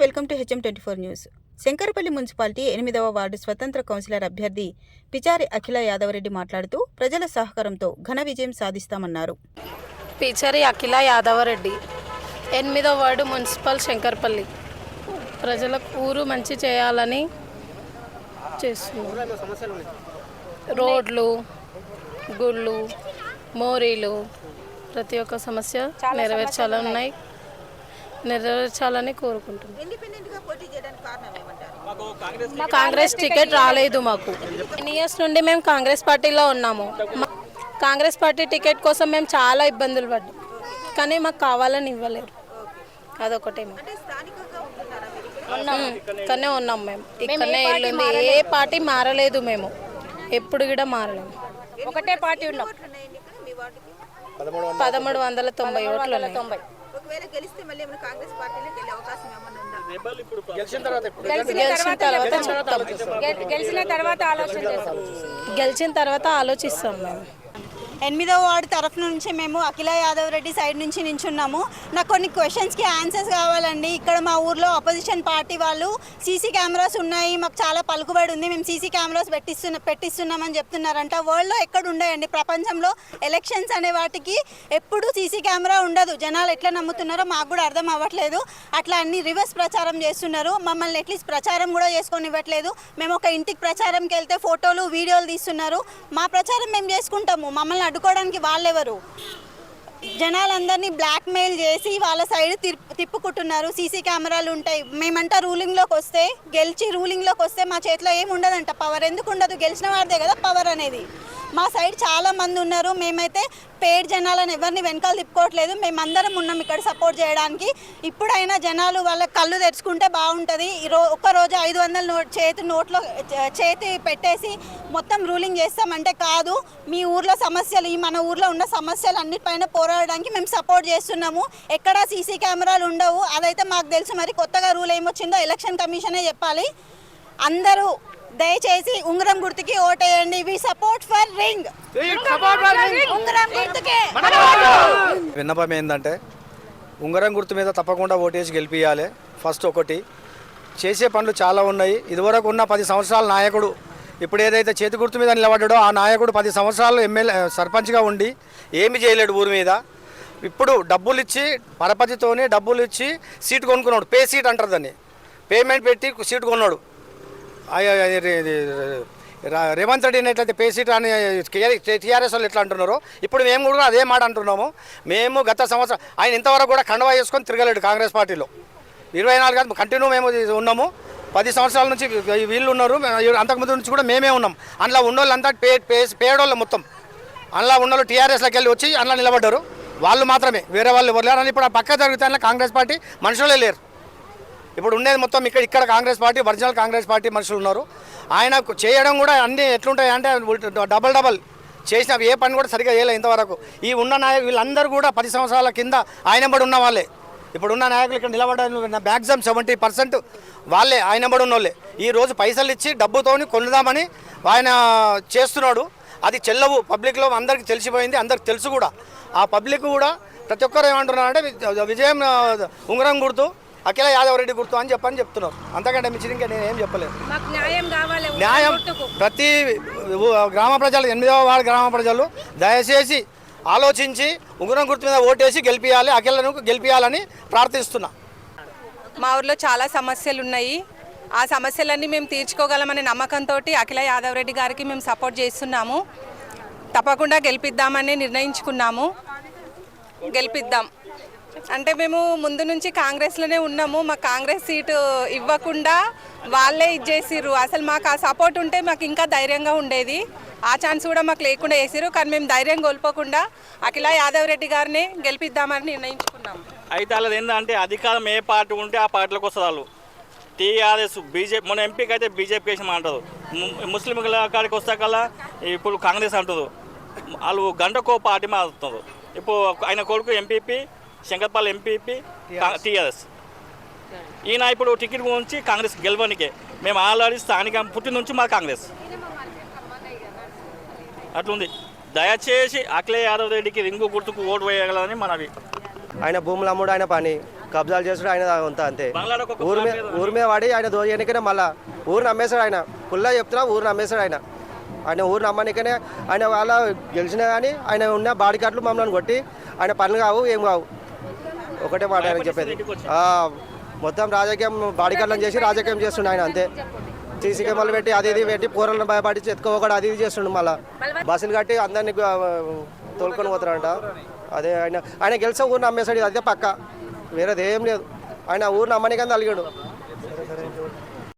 Welcome to HM twenty four news. Shankarpally municipality ఎనిమిదవ ward స్వతంత్ర councillor అభ్యర్థి పిచారి అఖిల యాదవరెడ్డి మాట్లాడుతూ ప్రజల సహకారంతో ఘన విజయం సాధిస్తామన్నారు. పిచరి అఖిల యాదవరెడ్డి ఎనిమిదో వార్డు మున్సిపల్ శంకర్పల్లి. ప్రజలకు ఊరు మంచి చేయాలని చేస్తున్నాం రోడ్లు గుళ్ళు మోరీలు ప్రతి ఒక్క సమస్య నెరవేర్చాలని ఉన్నాయి. నెరవేర్చాలని కోరుకుంటున్నాం. కాంగ్రెస్ టికెట్ రాలేదు మాకు. ఎన్ని ఇయర్స్ నుండి మేము కాంగ్రెస్ పార్టీలో ఉన్నాము. మా- కాంగ్రెస్ పార్టీ టికెట్ కోసం మేము చాలా ఇబ్బందులు పడ్డాం. కానీ మాకు కావాలని ఇవ్వలేరు అదొకటే ఇక్కడనే ఉన్నాం మేము. ఇక్కడనే ఇల్లు ఏ పార్టీ మారలేదు మేము. ఎప్పుడు కూడా మారలేము ఒకటే పార్టీ ఉన్నాం. పదమూడు వందల తొంభై ఓట్లు ఉన్నాయి ఒకవేళ గెలిస్తే మళ్ళీ ఏమైనా కాంగ్రెస్ పార్టీలోకి వెళ్ళే అవకాశం ఏమన్నా ఉందా? గెలిచిన గెలిచిన తర్వాత గెలిచిన ఆలోచన చేస్తాం. గెలిచిన తర్వాత ఆలోచిస్తాం మేము. ఎనిమిదో వార్డు తరఫు నుంచి మేము అఖిల యాదవ్ రెడ్డి సైడ్ నుంచి నించున్నాము. నాకు కొన్ని క్వశ్చన్స్కి ఆన్సర్స్ కావాలండి. ఇక్కడ మా ఊర్లో అపోజిషన్ పార్టీ వాళ్ళు సీసీ కెమెరాస్ ఉన్నాయి. మాకు చాలా పలుకుబడి ఉంది. మేము సీసీ కెమెరాస్ పెట్టిస్తున్న పెట్టిస్తున్నామని చెప్తున్నారంట. వరల్డ్లో ఎక్కడ ఉండయండి? ప్రపంచంలో ఎలక్షన్స్ అనే వాటికి ఎప్పుడు సీసీ కెమెరా ఉండదు. జనాలు ఎట్లా నమ్ముతున్నారో మాకు కూడా అర్థం అవ్వట్లేదు. అట్లా అన్ని రివర్స్ ప్రచారం చేస్తున్నారు. మమ్మల్ని అట్లీస్ట్ ప్రచారం కూడా చేసుకొని ఇవ్వట్లేదు మేము ఒక ఇంటికి ప్రచారంకి వెళ్తే ఫోటోలు వీడియోలు తీస్తున్నారు. మా ప్రచారం మేము చేసుకుంటాము. మమ్మల్ని అడ్డుకోవడానికి వాళ్ళెవరు? జనాలందరినీ బ్లాక్మెయిల్ చేసి వాళ్ళ సైడ్ తిప్పుకుంటున్నారు. సీసీ కెమెరాలు ఉంటాయి. మేమంట రూలింగ్లోకి వస్తే గెలిచి రూలింగ్లోకి వస్తే మా చేతిలో ఏమి ఉండదంట పవర్ ఎందుకు ఉండదు? గెలిచిన వాడిదే కదా పవర్ అనేది. మా సైడ్ చాలా మంది ఉన్నారు. మేమైతే పేడ్ జనాలను ఎవరిని వెనకాల తిప్పుకోవట్లేదు. మేమందరం ఉన్నాం ఇక్కడ సపోర్ట్ చేయడానికి. ఇప్పుడైనా జనాలు వాళ్ళ కళ్ళు తెరుచుకుంటే బాగుంటుంది. ఈ రో ఒక్క రోజు ఐదు వందల నోట్ చేతి నోట్లో చేతి పెట్టేసి మొత్తం రూలింగ్ చేస్తామంటే కాదు. మీ ఊర్లో సమస్యలు ఈ మన ఊర్లో ఉన్న సమస్యలు అన్నిటిపైన పోరాడడానికి మేము సపోర్ట్ చేస్తున్నాము. ఎక్కడా సీసీ కెమెరాలు ఉండవు. అదైతే మాకు తెలుసు. మరి కొత్తగా రూల్ ఏమొచ్చిందో ఎలక్షన్ కమిషనే చెప్పాలి. అందరూ దయచేసి ఉంగరం గుర్తుకి ఓటేయండి. వి సపోర్ట్ ఫర్ రింగ్ ఉంగరం గుర్తుకే. విన్నపం ఏంటంటే ఉంగరం గుర్తు మీద తప్పకుండా ఓటేసి గెలిపించాలి ఫస్ట్ ఒకటి. చేసే పనులు చాలా ఉన్నాయి. ఇదివరకు ఉన్న పది సంవత్సరాల నాయకుడు ఇప్పుడు ఏదైతే చేతి గుర్తు మీద నిలబడ్డాడో ఆ నాయకుడు పది సంవత్సరాలు ఎమ్మెల్యే సర్పంచ్గా ఉండి ఏమి చేయలేడు ఊరి మీద. ఇప్పుడు డబ్బులు ఇచ్చి పరపతితోనే డబ్బులు ఇచ్చి సీట్ కొనుక్కున్నాడు. పే సీట్ అంటారు దాన్ని. పేమెంట్ పెట్టి సీట్ కొన్నాడు అయ్య- అయ్య- ఇది- ఇది- రా- రేవంత్ రెడ్డి ఎట్లయితే పేసిట్ అని టీఆర్ఎస్ వాళ్ళు ఎట్లా అంటున్నారో? ఇప్పుడు మేము కూడా అదే మాట అంటున్నాము. మేము గత సంవత్సరం ఆయన ఇంతవరకు కూడా కండవా చేసుకొని తిరగలేడు కాంగ్రెస్ పార్టీలో. ఇరవై నాలుగు గంటలు కంటిన్యూ మేము ఇది ఉన్నాము. పది సంవత్సరాల నుంచి వీళ్ళు ఉన్నారు. అంతకుముందు నుంచి కూడా మేమే ఉన్నాం. అందులో ఉన్నోళ్ళంతా పే పే పేడోళ్ళు మొత్తం. అందులో ఉన్నోళ్ళు టీఆర్ఎస్లోకి వెళ్ళి వచ్చి అందులో నిలబడ్డారు. వాళ్ళు మాత్రమే. వేరే వాళ్ళు ఎవరు లేరు. అని ఇప్పుడు ఆ పక్క జరిగితే కాంగ్రెస్ పార్టీ మనుషులే లేరు. ఇప్పుడు ఉండేది మొత్తం ఇక్కడ ఇక్కడ Congress party original Congress party మనుషులు ఉన్నారు. ఆయన చేయడం కూడా అన్నీ ఎట్లుంటాయి అంటే డబల్ డబల్ చేసిన ఏ పని కూడా సరిగా చేయలేదు ఇంతవరకు. ఈ ఉన్న నాయకులు వీళ్ళందరూ కూడా పది సంవత్సరాల కింద ఆయన బడి ఉన్న వాళ్ళే. ఇప్పుడున్న నాయకులు ఇక్కడ నిలబడ్డ మ్యాక్సిమం సెవెంటీ పర్సెంట్ వాళ్ళే ఆయన బడి ఉన్న వాళ్ళే ఈ రోజు పైసలు ఇచ్చి డబ్బుతోని కొనుదామని ఆయన చేస్తున్నాడు. అది చెల్లవు పబ్లిక్లో అందరికీ తెలిసిపోయింది అందరికి తెలుసు కూడా. ఆ పబ్లిక్ కూడా ప్రతి ఒక్కరు ఏమంటున్నారంటే విజయం ఉంగరం గుర్తు అఖిల యాదవ్ రెడ్డి గుర్తు అని చెప్పని చెప్తున్నారు. అంతకంటే మించి ఇంకా నేను ఏం చెప్పలేదు. మాకు న్యాయం కావాలి న్యాయం ప్రతి గ్రామ ప్రజలు ఎనిమిదవ వార్డు గ్రామ ప్రజలు దయచేసి ఆలోచించి ఉంగరం గుర్తు మీద ఓటేసి గెలిపించాలి అఖిలను గెలిపించాలని ప్రార్థిస్తున్నా. మా ఊర్లో చాలా సమస్యలు ఉన్నాయి. ఆ సమస్యలన్నీ మేము తీర్చుకోగలమనే నమ్మకంతో అఖిల యాదవ్ రెడ్డి గారికి మేము సపోర్ట్ చేస్తున్నాము. తప్పకుండా గెలిపిద్దామని నిర్ణయించుకున్నాము. గెలిపిద్దాం. అంటే మేము ముందు నుంచి కాంగ్రెస్లోనే ఉన్నాము. మాకు కాంగ్రెస్ సీటు ఇవ్వకుండా వాళ్ళే ఇచ్చేసిర్రు అసలు మాకు ఆ సపోర్ట్ ఉంటే మాకు ఇంకా ధైర్యంగా ఉండేది. ఆ ఛాన్స్ కూడా మాకు లేకుండా వేసిర్రు కానీ మేము ధైర్యం కోల్పోకుండా అఖిల యాదవ్ రెడ్డి గారిని గెలిపిద్దామని నిర్ణయించుకున్నాము. అయితే వాళ్ళది ఏంటంటే అధికారం ఏ పార్టీ ఉంటే ఆ పార్టీలోకి వస్తారు వాళ్ళు. టీఆర్ఎస్ బీజేపీ మన ఎంపీకి అయితే బీజేపీ వేసిన అంటారు ముస్లిం ముస్లింల కాడికి వస్తాకల్లా ఇప్పుడు కాంగ్రెస్ అంటారు వాళ్ళు గంటకో పార్టీ మారుతున్నారు. ఇప్పుడు ఆయన కొడుకు ఎంపీపీ శంకర్పల్లి ఎంపీపీ టీఆర్ఎస్. ఈయన ఇప్పుడు టికెట్ గురించి కాంగ్రెస్ గెలవనికే. మేము ఆల్రెడీ స్థానిక పుట్టిన నుంచి మా కాంగ్రెస్. అట్లుంది. దయచేసి అఖిలే యాదవ్ రెడ్డికి రింగు గుర్తుకు ఓటు వేయగలని మనవి ఆయన భూములు అమ్ముడు ఆయన పని. కబ్జాలు చేసుడు ఆయన అంతా అంతే. ఊరి మీద ఊరి మీద వాడి ఆయన దోయనికనే మళ్ళా ఊరు నమ్మేశాడు ఆయన. పుల్లా చెప్తున్నా ఊరు నమ్మేశాడు ఆయన. ఆయన ఊరు నమ్మనికనే ఆయన వాళ్ళ గెలిచినా కానీ ఆయన ఉన్న బాడీ కార్డులు మమ్మల్ని కొట్టి ఆయన పనులు కావు ఏం కావు. ఒకటే మాట ఆయన చెప్పేది. మొత్తం రాజకీయం బాడీ కార్డులను చేసి రాజకీయం చేస్తుండే ఆయన అంతే. సీసీ కెమెరాలు పెట్టి అది ఇది పెట్టి పూరలను భయపడి ఎత్తుకోకూడదు అది ఇది చేస్తుండు మళ్ళా. బస్సులు కట్టి అందరినీ తోలుకొని పోతారంట. అదే ఆయన ఆయన గెలిచే ఊరిని అమ్మేశాడు అదే పక్క. వేరేది ఏం లేదు. ఆయన ఊరిని అమ్మనికని అలిగాడు